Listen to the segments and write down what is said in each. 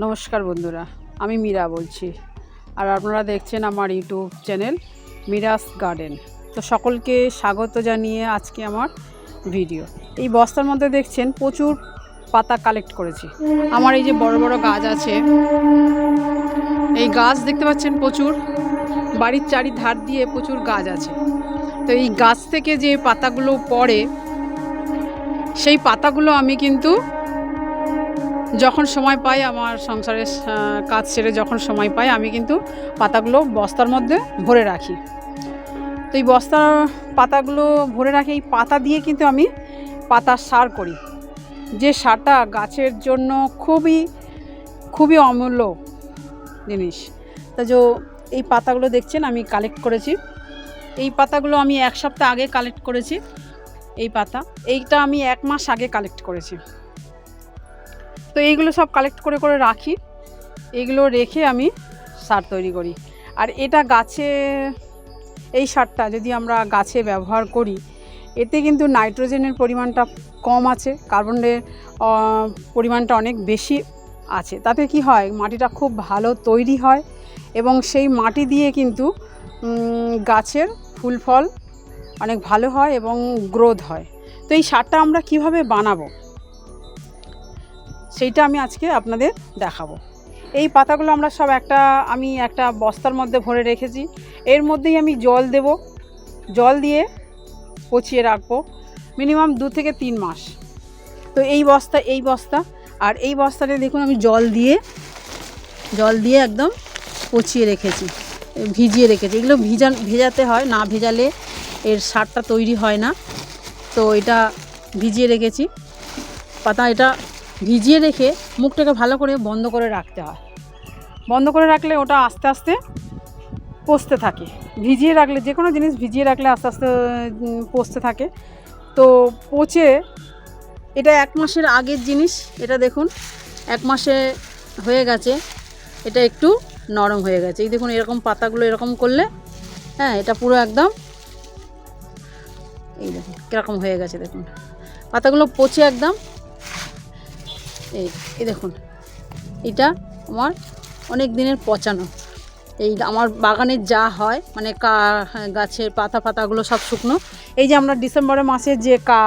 নমস্কার বন্ধুরা, আমি মীরা বলছি। আর আপনারা দেখছেন আমার ইউটিউব চ্যানেল মিরাস গার্ডেন। তো সকলকে স্বাগত জানিয়ে আজকে আমার ভিডিও। এই বস্তার মধ্যে দেখছেন প্রচুর পাতা কালেক্ট করেছি। আমার এই যে বড় বড় গাছ আছে, এই গাছ দেখতে পাচ্ছেন প্রচুর। বাড়ির চারিধার দিয়ে প্রচুর গাছ আছে। তো এই গাছ থেকে যে পাতাগুলো পড়ে, সেই পাতাগুলো আমি কিন্তু যখন সময় পাই আমার সংসারের কাজ সেরে যখন সময় পাই, আমি কিন্তু পাতাগুলো বস্তার মধ্যে ভরে রাখি। তো এই বস্তার পাতাগুলো ভরে রাখি, এই পাতা দিয়ে কিন্তু আমি পাতার সার করি। যে সারটা গাছের জন্য খুবই খুবই অমূল্য জিনিস। তা যে এই পাতাগুলো দেখছেন, আমি কালেক্ট করেছি। এই পাতাগুলো আমি এক সপ্তাহ আগে কালেক্ট করেছি, এই পাতা। এইটা আমি এক মাস আগে কালেক্ট করেছি। তো এইগুলো সব কালেক্ট করে করে রাখি। এগুলো রেখে আমি সার তৈরি করি। আর এটা গাছে, এই সারটা যদি আমরা গাছে ব্যবহার করি, এতে কিন্তু নাইট্রোজেনের পরিমাণটা কম আছে কার্বনের পরিমাণটা অনেক বেশি আছে। তাতে কি হয়, মাটিটা খুব ভালো তৈরি হয় এবং সেই মাটি দিয়ে কিন্তু গাছের ফুল ফল অনেক ভালো হয় এবং গ্রোথ হয়। তো এই সারটা আমরা কীভাবে বানাবো? সেইটা আমি আজকে আপনাদের দেখাবো। এই পাতাগুলো আমরা সব একটা, আমি একটা বস্তার মধ্যে ভরে রেখেছি। এর মধ্যেই আমি জল দেব। জল দিয়ে পচিয়ে রাখব মিনিমাম দু থেকে তিন মাস। তো এই বস্তা এই বস্তা, আর এই বস্তাটা দেখুন আমি জল দিয়ে জল দিয়ে একদম পচিয়ে রেখেছি, ভিজিয়ে রেখেছি। এগুলো ভিজান ভেজাতে হয়, না ভেজালে এর সারটা তৈরি হয় না। তো এটা ভিজিয়ে রেখেছি। পাতা এটা ভিজিয়ে রেখে মুখটাকে ভালো করে বন্ধ করে রাখতে হয়। বন্ধ করে রাখলে ওটা আস্তে আস্তে পচতে থাকে। ভিজিয়ে রাখলে, যে কোনো জিনিস ভিজিয়ে রাখলে আস্তে আস্তে পচতে থাকে। তো পচে, এটা এক মাসের আগের জিনিস, এটা দেখুন, এক মাসে হয়ে গেছে। এটা একটু নরম হয়ে গেছে। এই দেখুন, এরকম পাতাগুলো এরকম করলে হ্যাঁ এটা পুরো একদম, এই দেখুন, কীরকম হয়ে গেছে দেখুন। পাতাগুলো পচে একদম এই এই দেখুন। এটা আমার অনেক দিনের পচানো। এই আমার বাগানের যা হয় মানে কা, গাছের পাতা পাতাগুলো সব শুকনো। এই যে আমরা ডিসেম্বরের মাসে যে কা,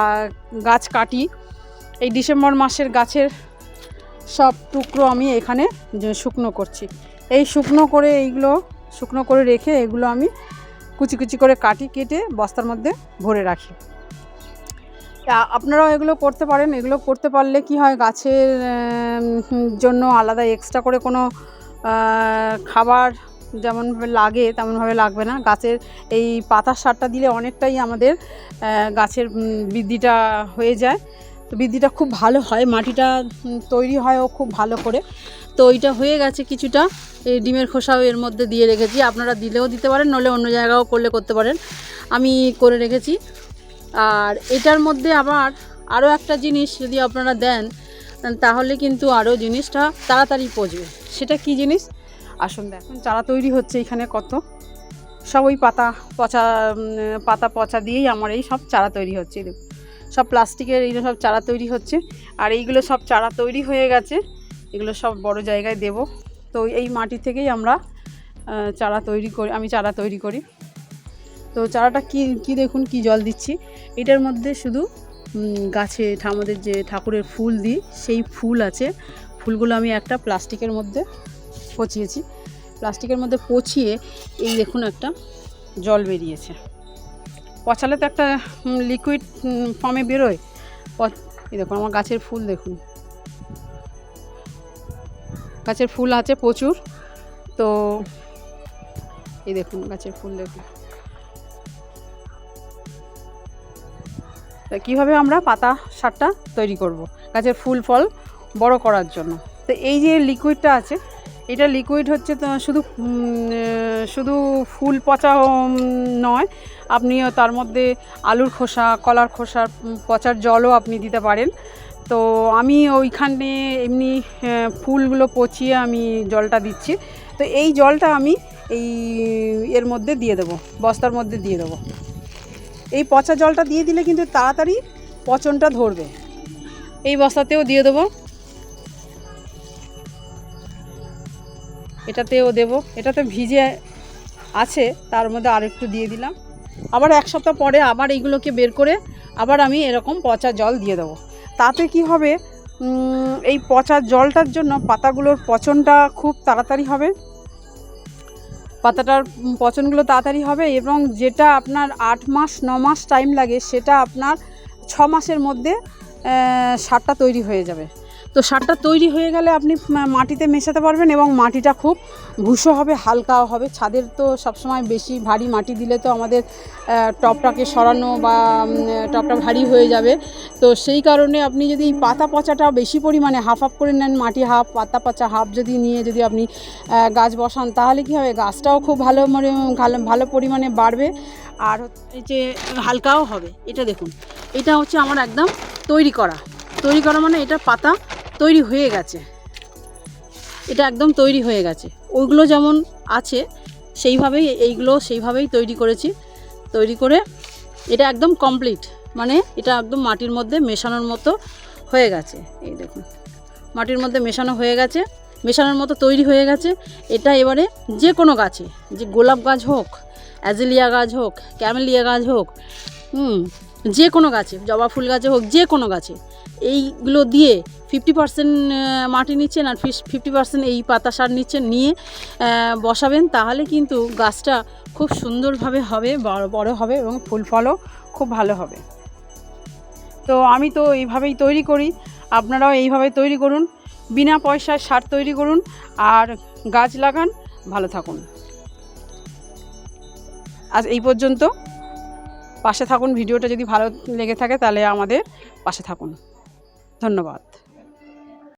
গাছ কাটি, এই ডিসেম্বর মাসের গাছের সব টুকরো আমি এখানে শুকনো করছি। এই শুকনো করে এইগুলো, শুকনো করে রেখে এগুলো আমি কুচি কুচি করে কাটি, কেটে বস্তার মধ্যে ভরে রাখি। আপনারাও এগুলো করতে পারেন। এগুলো করতে পারলে কি হয়, গাছের জন্য আলাদা এক্সট্রা করে কোনো খাবার যেমনভাবে লাগে, তেমনভাবে লাগবে না। গাছের এই পাতার সারটা দিলে অনেকটাই আমাদের গাছের বৃদ্ধিটা হয়ে যায়। তো বৃদ্ধিটা খুব ভালো হয়, মাটিটা তৈরি হয়ও খুব ভালো করে। তো ওইটা হয়ে গেছে কিছুটা। এই ডিমের খোসাও এর মধ্যে দিয়ে রেখেছি। আপনারা দিলেও দিতে পারেন নলে অন্য জায়গাও করলে করতে পারেন। আমি করে রেখেছি। আর এটার মধ্যে আবার আরও একটা জিনিস যদি আপনারা দেন, তাহলে কিন্তু আরও জিনিসটা তাড়াতাড়ি পচবে। সেটা কি জিনিস? আসুন দেখুন, চারা তৈরি হচ্ছে এখানে কত। সব ওই পাতা পচা পাতা পচা দিয়েই আমার এই সব চারা তৈরি হচ্ছে এই সব প্লাস্টিকের এইগুলো সব চারা তৈরি হচ্ছে। আর এইগুলো সব চারা তৈরি হয়ে গেছে। এগুলো সব বড় জায়গায় দেব। তো এই মাটি থেকেই আমরা চারা তৈরি করি, আমি চারা তৈরি করি। তো চারাটা কি কি দেখুন, কি জল দিচ্ছি? এটার মধ্যে শুধু গাছে আমাদের যে ঠাকুরের ফুল দিই, সেই ফুল আছে। ফুলগুলো আমি একটা প্লাস্টিকের মধ্যে পচিয়েছি। প্লাস্টিকের মধ্যে পচিয়ে এই দেখুন একটা জল বেরিয়েছে। পচালে তো একটা লিকুইড ফর্মে বেরোয়। এই দেখুন, আমার গাছের ফুল দেখুন। গাছের ফুল আছে প্রচুর। তো, এই দেখুন, গাছের ফুল দেখুন। কীভাবে আমরা পাতা সারটা তৈরি করব? গাছের ফুল ফল বড় করার জন্য। তো এই যে লিকুইডটা আছে এটা লিকুইড হচ্ছে তো শুধু শুধু ফুল পচা নয় আপনিও তার মধ্যে আলুর খোসা কলার উম, পচার জলও আপনি দিতে পারেন। তো আমি ওইখানে এমনি ফুলগুলো পচিয়ে আমি জলটা দিচ্ছি। তো এই জলটা আমি এই এর মধ্যে দিয়ে দেবো বস্তার মধ্যে দিয়ে দেবো। এই পচা জলটা দিয়ে দিলে কিন্তু তাড়াতাড়ি পচনটা ধরবে। এই বস্তাতেও দিয়ে দেবো। এটাতেও দেব। এটাতে ভিজে আছে, তার মধ্যে আর একটু দিয়ে দিলাম। আবার এক সপ্তাহ পরে আবার এইগুলোকে বের করে আবার আমি এরকম পচা জল দিয়ে দেবো। তাতে কি হবে? এই পচা জলটার জন্য পাতাগুলোর পচনটা খুব তাড়াতাড়ি হবে। পাতাটার পচনগুলো তাড়াতাড়ি হবে এবং যেটা আপনার আট মাস, ন মাস টাইম লাগে, সেটা আপনার ছ মাসের মধ্যে সারটা তৈরি হয়ে যাবে। তো সারটা তৈরি হয়ে গেলে আপনি মাটিতে মেশাতে পারবেন এবং মাটিটা খুব ভুষো হবে, হালকাও হবে। ছাদের তো সবসময় বেশি ভারী মাটি দিলে তো আমাদের টপটাকে সরানো বা টপটা ভারী হয়ে যাবে। তো সেই কারণে আপনি যদি পাতা পচাটা বেশি পরিমাণে হাফ হাফ করে নেন, মাটি হাফ পাতা পচা হাফ যদি নিয়ে যদি আপনি গাছ বসান, তাহলে কী হবে? গাছটাও খুব ভালো মানে ভালো পরিমাণে বাড়বে। আর যে হালকাও হবে, এটা দেখুন। এটা হচ্ছে আমার একদম তৈরি করা। তৈরি করা মানে এটা পাতা তৈরি হয়ে গেছে। এটা একদম তৈরি হয়ে গেছে। ওইগুলো যেমন আছে, সেইভাবেই, এইগুলো সেইভাবেই তৈরি করেছি। তৈরি করে এটা একদম কমপ্লিট মানে এটা একদম মাটির মধ্যে মেশানোর মতো হয়ে গেছে। এই দেখুন, মাটির মধ্যে মেশানো হয়ে গেছে, মেশানোর মতো তৈরি হয়ে গেছে। এটা এবারে যে কোনো গাছে, যে গোলাপ গাছ হোক, অ্যাজেলিয়া গাছ হোক, ক্যামেলিয়া গাছ হোক, হুম যে কোনো গাছে, জবা ফুল গাছে হোক, যে কোনো গাছে, এইগুলো দিয়ে ফিফটি পার্সেন্ট মাটি নিচ্ছেন আর ফিফটি পার্সেন্ট এই পাতা সার নিচ্ছেন, নিয়ে বসাবেন, তাহলে কিন্তু গাছটা খুব সুন্দরভাবে হবে, বড় বড় হবে এবং ফুল ফলও খুব ভালো হবে। তো আমি তো এইভাবেই তৈরি করি, আপনারাও এইভাবে তৈরি করুন, বিনা পয়সায় সার তৈরি করুন, আর গাছ লাগান, ভালো থাকুন। আজ এই পর্যন্ত। পাশে থাকুন ভিডিওটা যদি ভালো লেগে থাকে তাহলে আমাদের পাশে থাকুন। ধন্যবাদ।